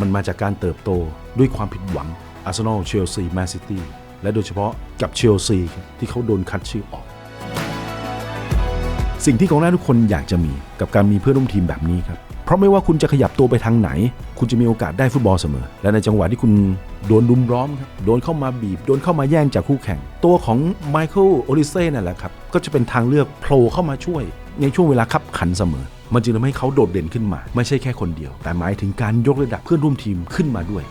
มันมาจากการเติบโตด้วยความผิดหวังอาร์เซนอลเชลซีแมนซิตี้และโดยเฉพาะกับเชลซีที่เขาโดนคัดชื่อออก สิ่งที่กองหน้าทุกคนอยากจะมีกับการมีเพื่อนร่วมทีมแบบนี้ครับเพราะไม่ว่าคุณจะขยับตัวไปทางไหน คุณจะมีโอกาสได้ฟุตบอลเสมอ และในจังหวะที่คุณโดนรุมร้อมครับโดนเข้ามาบีบ โดนเข้ามาแย่งจากคู่แข่ง ตัวของไมเคิลโอลิเซ่นั่นแหละครับ ก็จะเป็นทางเลือกโผล่เข้ามาช่วย ในช่วงเวลาคับขันเสมอ มันจึงทำให้เขาโดดเด่นขึ้นมา ไม่ใช่แค่คนเดียว แต่หมายถึงการยกระดับเพื่อนร่วมทีมขึ้นมาด้วย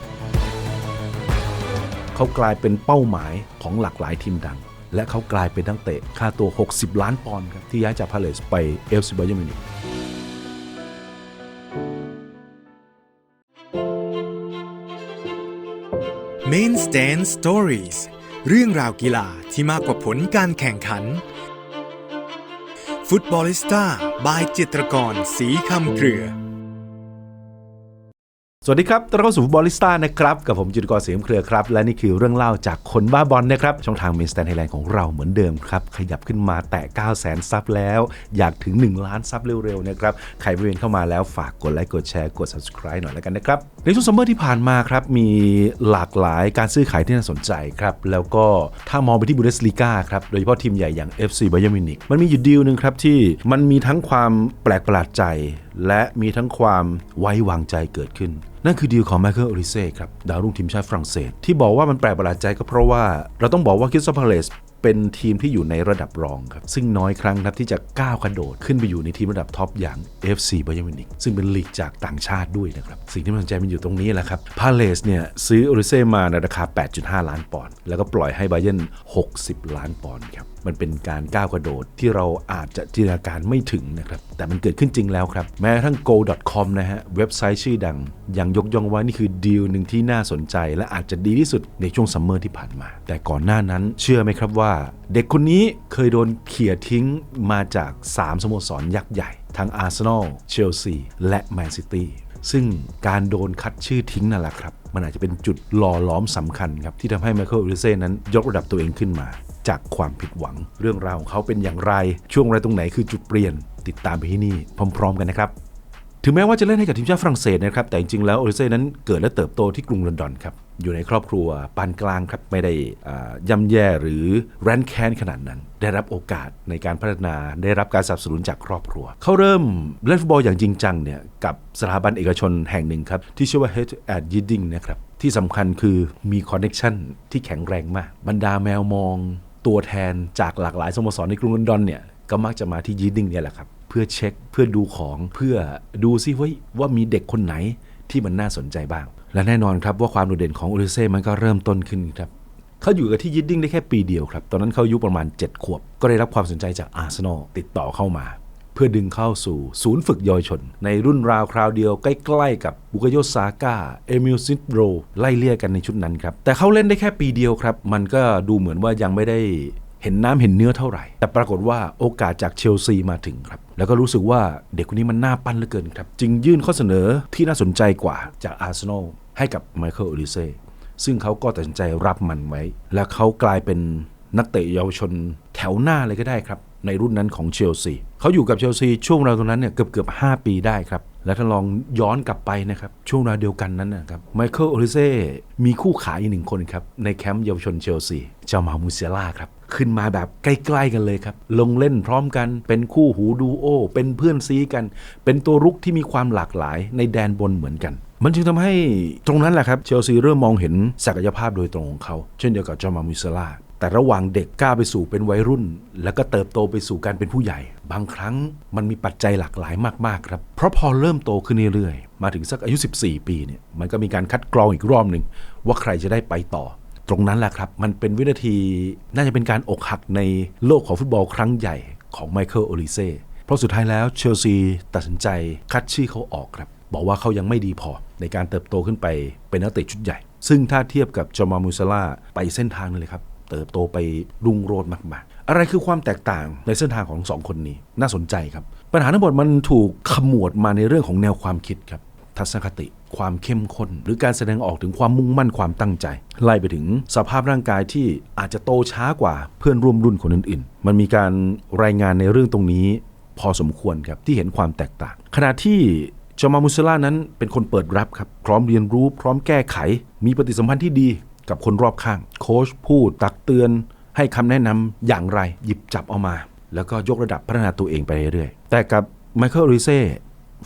เขากลายเป็นเป้าหมายของหลากหลายทีมดัง และเขากลายเป็นนักเตะค่าตัว 60 ล้านปอนด์ครับที่ย้ายจากพาเลสไปเอฟซีบายมินิก Main Stand Stories เรื่องราวกีฬาที่มากกว่าผลการแข่งขัน ฟุตบอลิสต้า บายจิตรกร สีคำเครือ สวัสดีครับต้อนรับสู่บอลลิสต้านะครับ กับผมจิตกรเสียมเครือครับ และนี่คือเรื่องเล่าจากคนบ้าบอลนะครับ ช่องทางเมนสแตนไทยแลนด์ของเราเหมือนเดิมครับ ขยับขึ้นมาแตะ 9 0 0 0 0 0 ซับแล้ว อยากถึง 1 ล้านซับเร็วๆนะครับ ใครเวียนเข้ามาแล้วฝากกดไลค์ กดแชร์ กด subscribe หน่อยแล้วกันนะครับ ในช่วงซัมเมอร์ที่ผ่านมาครับ มีหลากหลายการซื้อขายที่น่าสนใจครับ แล้วก็ถ้ามองไปที่บูเดสลีกาครับ โดยเฉพาะทีมใหญ่อย่าง FC Bayern Munich มันมีอยู่ดีลหนึ่งครับที่มันมีทั้งความแปลกประหลาดใจ และมีทั้งความไว้วางใจเกิดขึ้น นั่นคือดีลของไมเคิลโอริเซ่ครับ ดาวรุ่งทีมชาติฝรั่งเศส ที่บอกว่ามันแปลกประหลาดใจก็เพราะว่า เราต้องบอกว่าคิสซาพาเลสเป็นทีมที่อยู่ในระดับรองครับ ซึ่งน้อยครั้งครับที่จะก้าวกระโดดขึ้นไปอยู่ในทีมระดับท็อปอย่าง FC Bayern Munich ซึ่งเป็นลีกจากต่างชาติด้วยนะครับ สิ่งที่น่าสนใจมันอยู่ตรงนี้แหละครับพาเลสเนี่ยซื้อโอริเซ่มาในราคา 8.5 ล้านปอนด์แล้วก็ปล่อยให้บาเยร์น60 ล้านปอนด์ครับ มันเป็นการก้าวกระโดดที่เราอาจจะจินตนาการไม่ถึงนะครับ แต่มันเกิดขึ้นจริงแล้วครับ แม้ทั่ง go.com นะฮะ เว็บไซต์ชื่อดัง ยังยกย่องว่านี่คือดีลหนึ่งที่น่าสนใจ และอาจจะดีที่สุดในช่วงซัมเมอร์ที่ผ่านมา แต่ก่อนหน้านั้นเชื่อไหมครับว่า เด็กคนนี้เคยโดนเขี่ยทิ้งมาจาก 3 สโมสรยักษ์ใหญ่ ทั้งอาร์เซนอลเชลซีและแมนซิตี้ซึ่งการโดนคัดชื่อทิ้งนั่นแหละครับ มันอาจจะเป็นจุดหล่อหลอมสำคัญครับ ที่ทำให้ไมเคิลอูริเซ่นั้นยกระดับตัวเองขึ้นมา จากความผิดหวัง เรื่องราวของเขาเป็นอย่างไร ช่วงอะไรตรงไหนคือจุดเปลี่ยน ติดตามไปที่นี่พร้อม ๆ กันนะครับ ถึงแม้ว่าจะเล่นให้กับทีมชาติฝรั่งเศสนะครับ แต่จริงๆแล้วโอริเซ่นั้นเกิดและเติบโตที่กรุงลอนดอนครับ อยู่ในครอบครัวปานกลางครับ ไม่ได้ย่ำแย่หรือแรนแคนขนาดนั้น ได้รับโอกาสในการพัฒนา ได้รับการสนับสนุนจากครอบครัว เขาเริ่มเล่นฟุตบอลอย่างจริงจังเนี่ยกับสถาบันเอกชนแห่งหนึ่งครับที่ชื่อว่า Head at Yiding นะครับที่สำคัญคือมีคอนเน t ชันที่แข็งแรงมาก บรรดาแมวมอง ตัวแทนจากหลากหลายสโมสรในกรุงลอนดอนเนี่ยก็มักจะมาที่ยีดิ้งเนี่ยแหละครับ เพื่อเช็คเพื่อดูของเพื่อดูซิว่าว่ามีเด็กคนไหนที่มันน่าสนใจบ้าง และแน่นอนครับว่าความโดดเด่นของอุลิเซ่มันก็เริ่มต้นขึ้นครับเขาอยู่กับที่ยิดดิ้งได้แค่ปีเดียวครับ ตอนนั้นเขาอายุประมาณ 7 ขวบ ก็ได้รับความสนใจจากอาร์เซนอลติดต่อเข้ามา พื่อดึงเข้าสู่ศูนย์ฝึกเยาวชน ในรุ่นราวคราวเดียวใกล้ๆกับบุกโยซาก้า เอมิลซิดโรไล่เลี่ยกันในชุดนั้นครับ แต่เขาเล่นได้แค่ปีเดียวครับ มันก็ดูเหมือนว่ายังไม่ได้เห็นน้ำเห็นเนื้อเท่าไหร่ แต่ปรากฏว่าโอกาสจากเชลซีมาถึงครับ แล้วก็รู้สึกว่าเด็กคนนี้มันน่าปั้นเหลือเกินครับ จึงยื่นข้อเสนอที่น่าสนใจกว่าจากอาร์เซนอลให้กับไมเคิลโอลิเซ่ซึ่งเขาก็ตัดสินใจรับมันไว้ และเขากลายเป็นนักเตะเยาวชนแถวหน้าเลยก็ได้ครับ ในรุ่นนั้นของเชลซีเขาอยู่กับเชลซีช่วงเราตรงนั้นเนี่ยเกือบเกือบ5ปีได้ครับ และถ้าลองย้อนกลับไปนะครับ ช่วงราเดียวกันนั้นนะครับไมเคิลโอลิเซ่มีคู่ขายอีกหนึ่งคนครับ ในแคมป์เยาวชนเชลซีเจ้ามามูเซล่าครับ ขึ้นมาแบบใกล้ ๆ กันเลยครับ ลงเล่นพร้อมกันเป็นคู่หูดูโอ เป็นเพื่อนซีกัน เป็นตัวรุกที่มีความหลากหลายในแดนบนเหมือนกันมันจึงทำให้ตรงนั้นแหละครับ เชลซีเริ่มมองเห็นศักยภาพโดยตรงของเขา เช่นเดียวกับจอมามูเซล่า แต่ระหว่างเด็กก้าวไปสู่เป็นวัยรุ่น แล้วก็เติบโตไปสู่การเป็นผู้ใหญ่ บางครั้งมันมีปัจจัยหลากหลายมากๆครับ เพราะพอเริ่มโตขึ้นเรื่อยๆ มาถึงสักอายุ 14 ปีเนี่ยมันก็มีการคัดกรองอีกรอบหนึ่งว่าใครจะได้ไปต่อ ตรงนั้นแหละครับ มันเป็นวินาทีน่าจะเป็นการอกหักในโลกของฟุตบอลครั้งใหญ่ของไมเคิลโอลิเซ่เพราะสุดท้ายแล้วเชลซีตัดสินใจคัดชื่อเขาออกครับบอกว่าเขายังไม่ดีพอในการเติบโตขึ้นไปเป็นนักเตะชุดใหญ่ ซึ่งถ้าเทียบกับจอมามูซาล่าไปเส้นทางนึงเลยครับ เติบโตไปรุ่งโรจน์มาก ๆ อะไรคือความแตกต่างในเส้นทางของสองคนนี้ น่าสนใจครับ ปัญหาทั้งหมดมันถูกขมวดมาในเรื่องของแนวความคิดครับ ทัศนคติ ความเข้มข้น หรือการแสดงออกถึงความมุ่งมั่นความตั้งใจ ไล่ไปถึงสภาพร่างกายที่อาจจะโตช้ากว่าเพื่อนร่วมรุ่นคนอื่น ๆ มันมีการรายงานในเรื่องตรงนี้ พอสมควรครับที่เห็นความแตกต่าง ขณะที่จอมามุสล่านั้นเป็นคนเปิดรับครับ พร้อมเรียนรู้ พร้อมแก้ไข มีปฏิสัมพันธ์ที่ดี กับคนรอบข้าง โค้ชพูดตักเตือนให้คำแนะนำอย่างไรหยิบจับเอามา แล้วก็ยกระดับพัฒนาตัวเองไปเรื่อยๆ แต่กับไมเคิลริเซ่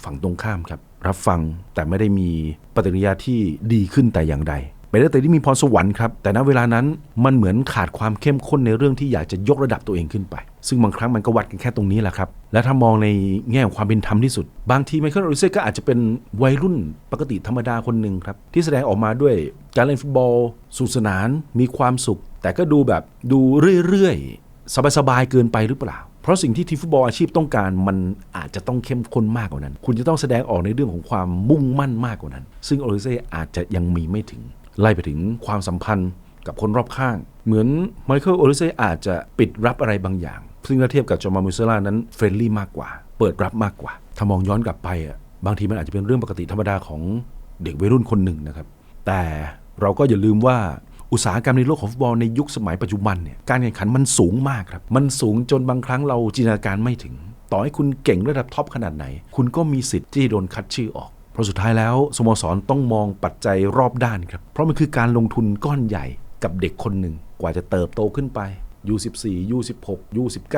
ฝั่งตรงข้ามครับ รับฟังแต่ไม่ได้มีปฏิกิริยาที่ดีขึ้นแต่อย่างใด เป็นนักเตที่มีพรสวรรค์ครับ แต่ณเวลานั้นมันเหมือนขาดความเข้มข้นในเรื่องที่อยากจะยกระดับตัวเองขึ้นไป ซึ่งบางครั้งมันก็วัดกันแค่ตรงนี้แหละครับ และถ้ามองในแง่ของความเป็นธรรมที่สุด บางทีไมเคิลโอริเซ่ก็อาจจะเป็นวัยรุ่นปกติธรรมดาคนหนึ่งครับ ที่แสดงออกมาด้วยการเล่นฟุตบอลสนุขสนาน มีความสุข แต่ก็ดูแบบดูเรื่อยๆสบายๆเกินไปหรือเปล่าเพราะสิ่งที่ทีมฟุตบอลอาชีพต้องการมันอาจจะต้องเข้มข้นมากกว่านั้น คุณจะต้องแสดงออกในเรื่องของความมุ่งมั่นมากกว่านั้น ซึ่งโอริเซ่อาจจะยังมีไม่ถึง ไล่ไปถึงความสัมพันธ์กับคนรอบข้าง เหมือนไมเคิลโอริเซ่อาจจะปิดรับอะไรบางอย่าง ซึ่งถ้าเทียบกับจอมามุเซล่านั้นเฟรนลี่มากกว่า เปิดรับมากกว่า ถ้ามองย้อนกลับไปอะบางทีมันอาจจะเป็นเรื่องปกติธรรมดาของเด็กวัยรุ่นคนหนึ่งนะครับ แต่เราก็อย่าลืมว่าอุตสาหกรรมในโลกของฟุตบอลในยุคสมัยปัจจุบันเนี่ยการแข่งขันมันสูงมากครับมันสูงจนบางครั้งเราจินตนาการไม่ถึง ต่อให้คุณเก่งระดับท็อปขนาดไหน คุณก็มีสิทธิ์ที่จะโดนคัดชื่อออก เพราะสุดท้ายแล้วสโมสรต้องมองปัจจัยรอบด้านครับ เพราะมันคือการลงทุนก้อนใหญ่กับเด็กคนหนึ่งกว่าจะเติบโตขึ้นไป U14 U16 U19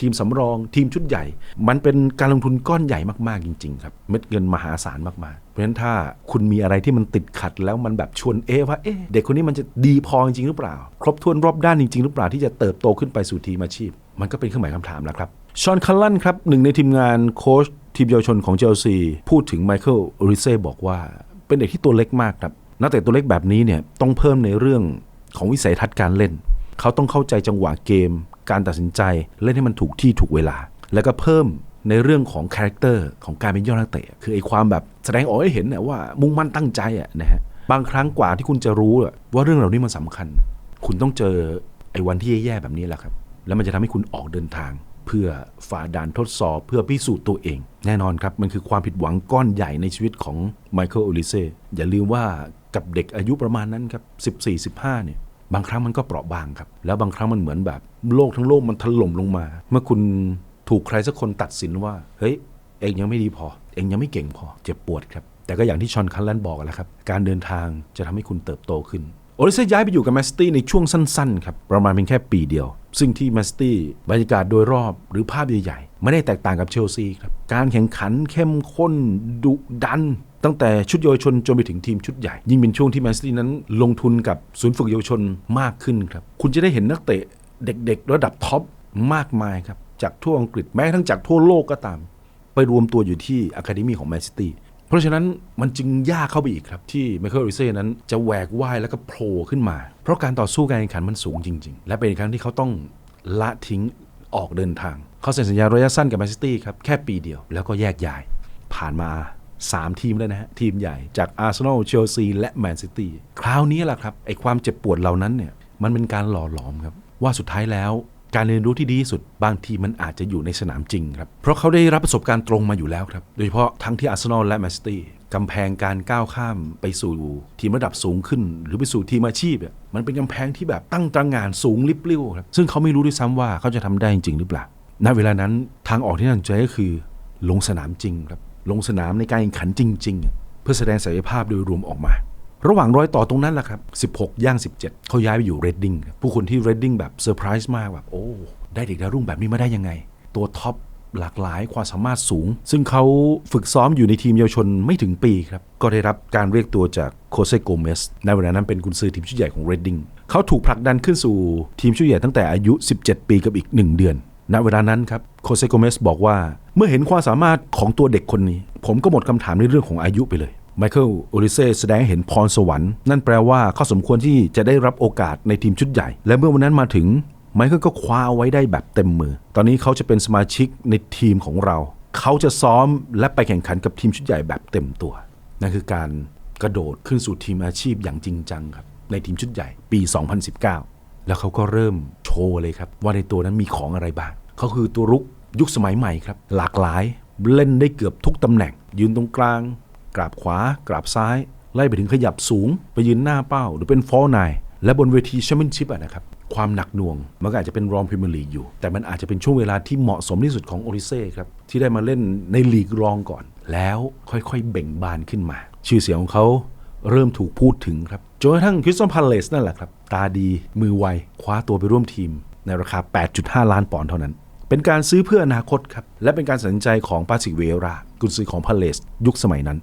ทีมสำรองทีมชุดใหญ่ มันเป็นการลงทุนก้อนใหญ่มาก ๆ จริง ๆ ครับเม็ดเงินมหาศาลมาก ๆ เพราะฉะนั้นถ้าคุณมีอะไรที่มันติดขัดแล้วมันแบบชวนเอว่าเอ๊ะเด็กคนนี้มันจะดีพอจริงๆหรือเปล่า ครบถ้วนรอบด้านจริง ๆ หรือเปล่าที่จะเติบโตขึ้นไปสู่ทีมอาชีพ มันก็เป็นเครื่องหมายคำถามแล้วครับชอนคัลลันครับหนึ่งในทีมงานโค้ช ทีมเยาวชนของเชลซีพูดถึงไมเคิลอริเซ่บอกว่า เป็นเด็กที่ตัวเล็กมากครับ นักเตะตัวเล็กแบบนี้เนี่ยต้องเพิ่มในเรื่องของวิสัยทัศน์การเล่น เขาต้องเข้าใจจังหวะเกม การตัดสินใจเล่นให้มันถูกที่ถูกเวลา แล้วก็เพิ่มในเรื่องของคาแรคเตอร์ของการเป็นยอดนักเตะคือไอ้ความแบบแสดงออกให้เห็นนะว่ามุ่งมั่นตั้งใจอะนะฮะบางครั้งกว่าที่คุณจะรู้ว่าเรื่องเหล่านี้มันสำคัญ คุณต้องเจอไอ้วันที่แย่ๆแบบนี้แหละครับ แล้วมันจะทำให้คุณออกเดินทาง เพื่อฝ่าด่านทดสอบเพื่อพิสูจน์ตัวเอง แน่นอนครับ มันคือความผิดหวังก้อนใหญ่ในชีวิตของไมเคิลโอลิเซ่อย่าลืมว่ากับเด็กอายุประมาณนั้นครับ 14-15 เนี่ย บางครั้งมันก็เปราะบางครับ แล้วบางครั้งมันเหมือนแบบ โลกทั้งโลกมันถล่มลงมา เมื่อคุณถูกใครสักคนตัดสินว่า เฮ้ย เองยังไม่ดีพอ เองยังไม่เก่งพอ เจ็บปวดครับ แต่ก็อย่างที่ชอนคันแลนบอกแหล้วครับ การเดินทางจะทำให้คุณเติบโตขึ้น โอลิเซ่ย้ายไปอยู่กับแมนซิตี้ในช่วงสั้นๆครับ ประมาณเพียงแค่ปีเดียว ซึ่งที่แมนซิตี้บรรยากาศโดยรอบหรือภาพใหญ่ๆ ไม่ได้แตกต่างกับเชลซีครับ การแข่งขันเข้มข้นดุดัน ตั้งแต่ชุดเยาวชนจนไปถึงทีมชุดใหญ่ ยิ่งเป็นช่วงที่แมนซิตี้นั้นลงทุนกับศูนย์ฝึกเยาวชนมากขึ้นครับ คุณจะได้เห็นนักเตะเด็กๆ ระดับท็อปมากมายครับ จากทั่วอังกฤษแม้ทั่งจากทั่วโลกก็ตาม ไปรวมตัวอยู่ที่อะคาเดมีของแมนซิตี้ เพราะฉะนั้นมันจึงยากเข้าไปอีกครับ ที่ไมเคิลริเซ่นั้นจะแหวกว่ายแล้วก็โผล่ขึ้นมา เพราะการต่อสู้การแข่งขันมันสูงจริง ๆ และเป็นครั้งที่เขาต้องละทิ้งออกเดินทาง เขาเซ็นสัญญาระยะสั้นกับแมนซิตี้ครับแค่ปีเดียวแล้วก็แยกย้าย ผ่านมา 3 ทีมแล้วนะฮะ ทีมใหญ่จากอาร์เซนอลเชลซีและแมนซิตี้คราวนี้แหละครับไอความเจ็บปวดเหล่านั้นเนี่ยมันเป็นการหล่อหลอมครับว่าสุดท้ายแล้ว การเรียนรู้ที่ดีที่สุดบางทีมันอาจจะอยู่ในสนามจริงครับ เพราะเขาได้รับประสบการณ์ตรงมาอยู่แล้วครับ โดยเฉพาะทั้งที่อาร์เซนอลและแมนซิตี้กำแพงการก้าวข้ามไปสู่ทีมระดับสูงขึ้น หรือไปสู่ทีมอาชีพมันเป็นกำแพงที่แบบตั้งตระงานสูงลิบลิ่วครับซึ่งเขาไม่รู้ด้วยซ้ำว่าเขาจะทำได้จริงหรือเปล่าณเวลานั้นทางออกที่น่าสนใจก็คือ ลงสนามจริงครับลงสนามในการแข่งขันจริง ๆ เพื่อแสดงศักยภาพโดยรวมออกมา ระหว่างรอยต่อตรงนั้นแหละครับ 16 ย่าง 17 เขาย้ายไปอยู่เรดดิ้งผู้คนที่เรดดิ้งแบบเซอร์ไพรส์มากแบบโอ้ ได้เด็กดาวรุ่งแบบนี้มาได้ยังไง ตัวท็อปหลากหลายความสามารถสูง ซึ่งเขาฝึกซ้อมอยู่ในทีมเยาวชนไม่ถึงปีครับ ก็ได้รับการเรียกตัวจากโคเซโกเมสในเวลานั้นเป็นกุนซือทีมชุดใหญ่ของเรดดิ้งเขาถูกผลักดันขึ้นสู่ทีมชุดใหญ่ตั้งแต่อายุ 17 ปีกับอีก 1 เดือน ณเวลานั้นครับโคเซโกเมสบอกว่า เมื่อเห็นความสามารถของตัวเด็กคนนี้ ผมก็หมดคำถามในเรื่องของอายุไปเลย ไมเคิลโอริเซ่แสดงให้เห็นพรสวรรค์ นั่นแปลว่าเขาสมควรที่จะได้รับโอกาสในทีมชุดใหญ่ และเมื่อวันนั้นมาถึงไมเคิลก็คว้าเอาไว้ได้แบบเต็มมือ ตอนนี้เขาจะเป็นสมาชิกในทีมของเรา เขาจะซ้อมและไปแข่งขันกับทีมชุดใหญ่แบบเต็มตัว นั่นคือการกระโดดขึ้นสู่ทีมอาชีพอย่างจริงจังครับในทีมชุดใหญ่ปี 2019 แล้วเขาก็เริ่มโชว์เลยครับ ว่าในตัวนั้นมีของอะไรบ้าง เขาคือตัวรุกยุคสมัยใหม่ครับ หลากหลายเล่นได้เกือบทุกตำแหน่ง ยืนตรงกลาง กราบขวากราบซ้าย ไล่ไปถึงขยับสูง ไปยืนหน้าเป้า หรือเป็นฟอลนายและบนเวทีแชมเปี้ยนชิพอะนะครับความหนักหน่วง มันก็อาจจะเป็นรองพรีเมียร์ลีกอยู่ แต่มันอาจจะเป็นช่วงเวลาที่เหมาะสมที่สุดของโอริเซ่ครับ ที่ได้มาเล่นในลีกรองก่อน แล้วค่อยๆ เบ่งบานขึ้นมา ชื่อเสียงของเขาเริ่มถูกพูดถึงครับจนกระทั่งคริสตัลพาเลสนั่นแหละครับ ตาดีมือไว คว้าตัวไปร่วมทีม ในราคา 8.5 ล้านปอนด์เท่านั้น เป็นการซื้อเพื่ออนาคตครับและเป็นการตัดสินใจของปาสิกเวรากุนซือของพาเลสยุคสมัยนั้น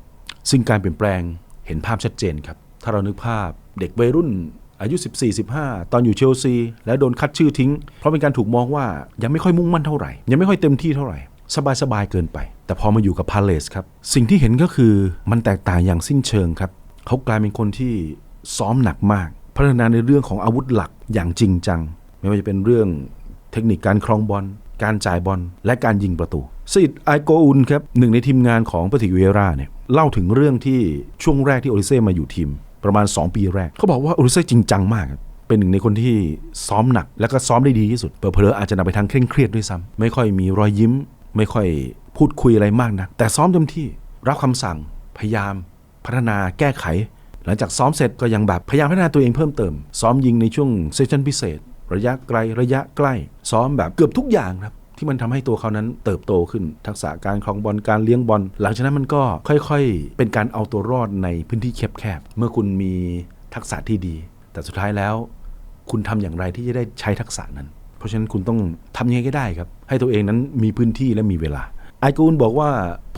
ซึ่งการเปลี่ยนแปลงเห็นภาพชัดเจนครับ ถ้าเรานึกภาพเด็กวัยรุ่นอายุ 14-15 ตอนอยู่เชลซี และโดนคัดชื่อทิ้ง เพราะเป็นการถูกมองว่ายังไม่ค่อยมุ่งมั่นเท่าไหร่ ยังไม่ค่อยเต็มที่เท่าไหร่ สบายๆเกินไป แต่พอมาอยู่กับพาเลสครับ สิ่งที่เห็นก็คือมันแตกต่างอย่างสิ้นเชิงครับ เขากลายเป็นคนที่ซ้อมหนักมาก พัฒนาในเรื่องของอาวุธหลักอย่างจริงจัง ไม่ว่าจะเป็นเรื่องเทคนิคการครองบอล การจ่ายบอล และการยิงประตูซิดไอโกอุนครับหนึ่งในทีมงานของปฏิเวราเนี่ย เล่าถึงเรื่องที่ช่วงแรกที่โอริเซ่มาอยู่ทีม ประมาณ 2 ปีแรก เขาบอกว่าโอริเซ่จริงจังมาก เป็นหนึ่งในคนที่ซ้อมหนัก และก็ซ้อมได้ดีที่สุดเผลอๆอาจจะนำไปทางเคร่งเครียดด้วยซ้ำไม่ค่อยมีรอยยิ้ม ไม่ค่อยพูดคุยอะไรมากนักแต่ซ้อมเต็มที่รับคำสั่งพยายาม พัฒนาแก้ไข หลังจากซ้อมเสร็จก็ยังแบบพยายามพัฒนาตัวเองเพิ่มเติม ซ้อมยิงในช่วงเซสชั่นพิเศษ ระยะไกลระยะใกล้ ซ้อมแบบเกือบทุกอย่างครับ ที่มันทำให้ตัวเขานั้นเติบโตขึ้นทักษะการครองบอลการเลี้ยงบอลหลังจากนั้นมันก็ค่อยๆ เป็นการเอาตัวรอดในพื้นที่แคบๆเมื่อคุณมีทักษะที่ดี แต่สุดท้ายแล้ว คุณทำอย่างไรที่จะได้ใช้ทักษะนั้น เพราะฉะนั้นคุณต้องทำยังไงก็ได้ครับ ให้ตัวเองนั้นมีพื้นที่และมีเวลาไอกูนบอกว่า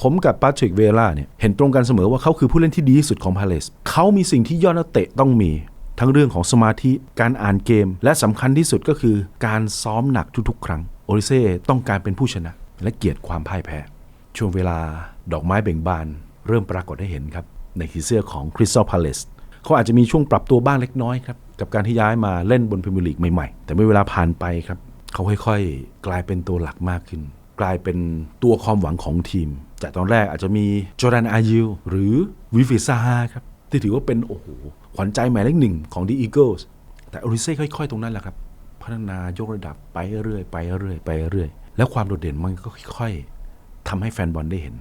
ผมกับปาทริกเวล่าเนี่ยเห็นตรงกันเสมอว่าเขาคือผู้เล่นที่ดีที่สุดของพาเลสเขามีสิ่งที่ยอดนักเตะต้องมี ทั้งเรื่องของสมาธิการอ่านเกม และสำคัญที่สุดก็คือการซ้อมหนักทุกๆ ครั้ง อริเซ่ต้องการเป็นผู้ชนะและเกลียดความพ่ายแพ้ ช่วงเวลาดอกไม้เบ่งบานเริ่มปรากฏให้เห็นครับ ในทีเสื้อของคริสตัลพาเลสเขาอาจจะมีช่วงปรับตัวบ้างเล็กน้อยครับ กับการที่ย้ายมาเล่นบนพรีเมียร์ลีกใหม่ๆ แต่เมื่อเวลาผ่านไปครับ เขาค่อยๆ กลายเป็นตัวหลักมากขึ้น กลายเป็นตัวความหวังของทีม จากตอนแรกอาจจะมีจอร์แดนอายิวหรือวิฟิซาฮาครับที่ถือว่าเป็นโอ้โหขวัญใจหมายเลขหนึ่งของดีอีเกิลส์แต่อริเซ่ค่อยๆ ตรงนั้นแหละครับ พัฒนายกระดับไปเรื่อยไปเรื่อยไปเรื่อยแล้วความโดดเด่นมันก็ค่อยๆทำให้แฟนบอลได้เห็น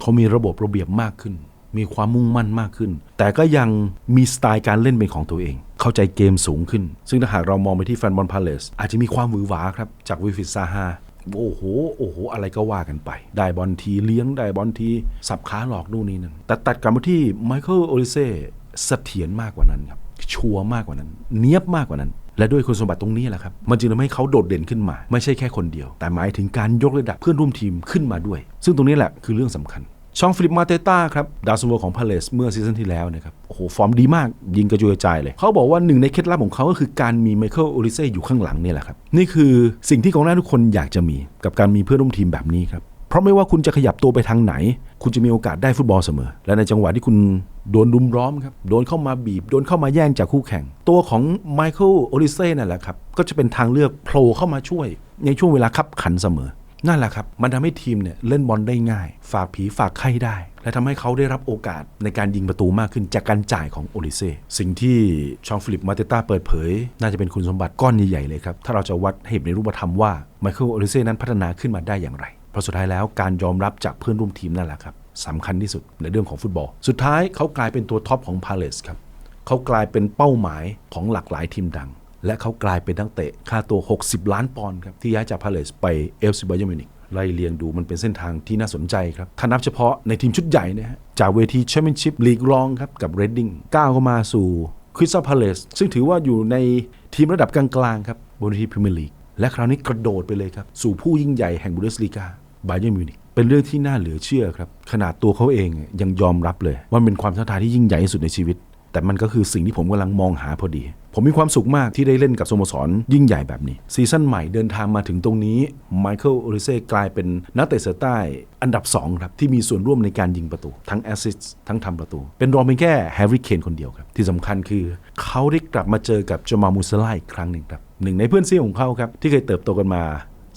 เขามีระบบระเบียบมากขึ้น มีความมุ่งมั่นมากขึ้น แต่ก็ยังมีสไตล์การเล่นเป็นของตัวเอง เข้าใจเกมสูงขึ้น ซึ่งถ้าหากเรามองไปที่แฟนบอลพาเลสอาจจะมีความหวือหวาครับ จากวิฟิตซาฮาโอ้โห โอ้โห อะไรก็ว่ากันไป ได้บอลทีเลี้ยง ได้บอลที สับขาหลอกนู่นนี่นั่นแต่ตัดกลับมาที่ไมเคิลโอลิเซ่เสถียรมากกว่านั้นครับ ชัวร์มากกว่านั้น เนียบมากกว่านั้น และด้วยคุณสมบัติตรงนี้แหละครับ มันจึงทำให้เขาโดดเด่นขึ้นมา ไม่ใช่แค่คนเดียว แต่หมายถึงการยกระดับเพื่อนร่วมทีมขึ้นมาด้วย ซึ่งตรงนี้แหละคือเรื่องสำคัญช่องฟิลิปมาเตต้าครับดาวซันโวของพาเลสเมื่อซีซั่นที่แล้วนะครับโอ้โหฟอร์มดีมากยิงกระจุยกระจายเลย เขาบอกว่าหนึ่งในเคล็ดลับของเขาก็คือการมีไมเคิลโอลิเซ่อยู่ข้างหลังนี่แหละครับ นี่คือสิ่งที่กองหน้าทุกคนอยากจะมี กับการมีเพื่อนร่วมทีมแบบนี้ครับ เพราะไม่ว่าคุณจะขยับตัวไปทางไหน คุณจะมีโอกาสได้ฟุตบอลเสมอ และในจังหวะที่คุณ โดนรุมร้อมครับ โดนเข้ามาบีบ โดนเข้ามาแย่งจากคู่แข่ง ตัวของไมเคิลโอลิเซ่นั่นแหละครับ ก็จะเป็นทางเลือกโผล่เข้ามาช่วย ในช่วงเวลาคับขันเสมอ นั่นแหละครับ มันทำให้ทีมเนี่ยเล่นบอลได้ง่าย ฝากผีฝากไข้ได้ และทำให้เขาได้รับโอกาสในการยิงประตูมากขึ้นจากการจ่ายของโอลิเซ่ สิ่งที่ชองฟิลิปมาเตต้าเปิดเผย น่าจะเป็นคุณสมบัติก้อนใหญ่ๆเลยครับ ถ้าเราจะวัดให้เห็นในรูปธรรมว่าไมเคิลโอลิเซ่นั้นพัฒนาขึ้นมาได้อย่างไร เพราะสุดท้ายแล้วการยอมรับจากเพื่อนร่วมทีมนั่นแหละครับ สำคัญที่สุดในเรื่องของฟุตบอล สุดท้ายเขากลายเป็นตัวท็อปของพาเลสครับเขากลายเป็นเป้าหมายของหลากหลายทีมดัง และเขากลายเป็นนักเตะค่าตัว 60 ล้านปอนด์ครับที่ย้ายจากพาเลสไปเอฟซีบายมินิกไล่เลียงดูมันเป็นเส้นทางที่น่าสนใจครับ ถ้านับเฉพาะในทีมชุดใหญ่นะฮะจากเวทีแชมเปี้ยนชิพลีกรองครับกับเรดดิ้งก้าวเข้ามาสู่คริสตัลพาเลสซึ่งถือว่าอยู่ในทีมระดับกลางๆครับบนทีพรีเมียร์ลีกและคราวนี้กระโดดไปเลยครับสู่ผู้ยิ่งใหญ่แห่งบูเดสลีกาบาเย r n มิวนิก เป็นเรื่องที่น่าเหลือเชื่อครับ ขนาดตัวเขาเองยังยอมรับเลยว่าเป็นความท้าทายที่ยิ่งใหญ่ที่สุดในชีวิต แต่มันก็คือสิ่งที่ผมกำลังมองหาพอดี ผมมีความสุขมากที่ได้เล่นกับสโมสรยิ่งใหญ่แบบนี้ ซีซั่นใหม่เดินทางมาถึงตรงนี้ไมเคิลโอริเซ่กลายเป็นนักเตะเสือใต้อันดับ 2 ครับ ที่มีส่วนร่วมในการยิงประตู ทั้งแอสซิสต์ทั้งทำประตู เป็นรองเป็นแค่แฮร์รี่เคนคนเดียวครับ ที่สำคัญคือเขาได้กลับมาเจอกับจามามูซาลอีกครั้งหนึ่งครับหนึ่งในเพื่อนซีของเขาครับที่เคยเติบโตกันมา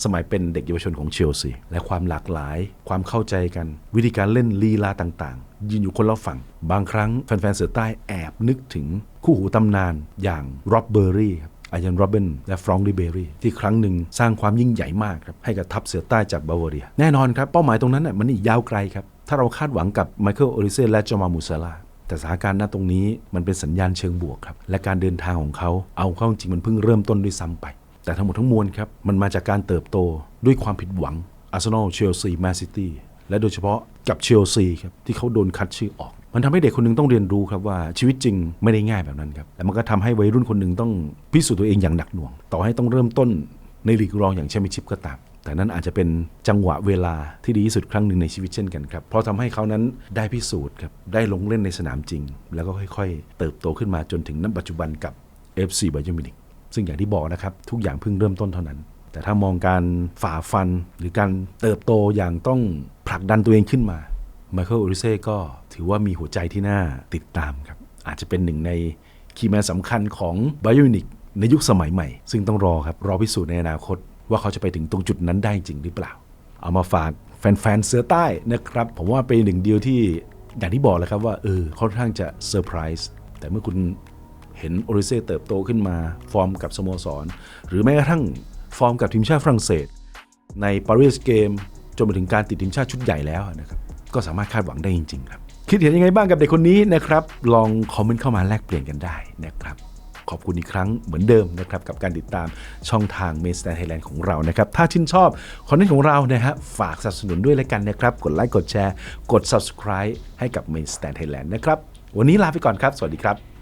สมัยเป็นเด็กเยาวชนของเชลซีและความหลากหลาย ความเข้าใจกัน วิธีการเล่นลีลาต่างๆ ยืนอยู่คนละฝั่ง บางครั้งแฟนๆเสือใต้แอบนึกถึงคู่หูตำนานอย่างร็อบเบอร์รี่ครับอายันโรบินและฟรองดิเบอรี่ที่ครั้งหนึ่งสร้างความยิ่งใหญ่มากครับให้กับทัพเสือใต้จากบาวาเรีย แน่นอนครับเป้าหมายตรงนั้นน่ะมันอีกยาวไกลครับ ถ้าเราคาดหวังกับไมเคิลโอริเซ่และจามามูซาลาแต่สถานการณ์ณตรงนี้มันเป็นสัญญาณเชิงบวกครับ และการเดินทางของเขาเอาเข้าจริงมันเพิ่งเริ่มต้นด้วยซ้ำไป แต่ทั้งหมดทั้งมวลครับ มันมาจากการเติบโตด้วยความผิดหวังอาร์เซนอลเชลซีแมนซิตี้และโดยเฉพาะกับเชลซีครับที่เขาโดนคัดชื่อออก มันทำให้เด็กคนหนึงต้องเรียนรู้ครับว่าชีวิตจริงไม่ได้ง่ายแบบนั้นครับและมันก็ทำให้วัยรุ่นคนหนึ่งต้องพิสูจน์ตัวเองอย่างหนักหน่วง ต่อให้ต้องเริ่มต้นในลีกรองอย่างแชมเปี้ยนชิพก็ตามแต่นั้นอาจจะเป็นจังหวะเวลาที่ดีที่สุดครั้งหนึ่งในชีวิตเช่นกันครับ เพราะทำให้เขานั้นได้พิสูจน์ครับ ได้ลงเล่นในสนามจริง แล้วก็ค่อยๆ เติบโตขึ้นมาจนถึงณปัจจุบันกับ FC บย e r n มินิก ซึ่งอย่างที่บอกนะครับ ทุกอย่างเพิ่งเริ่มต้นเท่านั้น แต่ถ้ามองการฝ่าฟันหรือการเติบโตอย่างต้องผลักดันตัวเองขึ้นมาไมเคิลโอริเซ่ก็ถือว่ามีหัวใจที่น่าติดตามครับ อาจจะเป็นหนึ่งในคีย์แมนสำคัญของไบ a ย e r n มินิกในยุคสมัยใหม่ ซึ่งต้องรอครับ รอพิสูจน์ในอนาคต ว่าเขาจะไปถึงตรงจุดนั้นได้จริงหรือเปล่า เอามาฝากแฟนๆเสือใต้นะครับ ผมว่าเป็นหนึ่งเดียวที่อย่างที่บอกแล้วครับว่าเออค่อนข้างจะเซอร์ไพรส์แต่เมื่อคุณ เห็นโอริเซ่เติบโตขึ้นมา ฟอร์มกับสโมสร หรือแม้กระทั่งฟอร์มกับทีมชาติฝรั่งเศส ในปารีสเกมจนมาถึงการติดทีมชาติชุดใหญ่แล้วนะครับก็สามารถคาดหวังได้จริงๆครับ คิดเห็นยังไงบ้างกับเด็กคนนี้นะครับ ลองคอมเมนต์เข้ามาแลกเปลี่ยนกันได้นะครับขอบคุณอีกครั้งเหมือนเดิมนะครับกับการติดตามช่องทาง m a i n s t a n Thailand ของเรานะครับถ้าชื่นชอบคอนเทนต์ของเรานะฮะฝากสนับสนุนด้วยแล้วกันนะครับ กดไลค์กดแชร์ กด subscribe ให้กับ m a i n s t a n Thailand นะครับ วันนี้ลาไปก่อนครับ สวัสดีครับ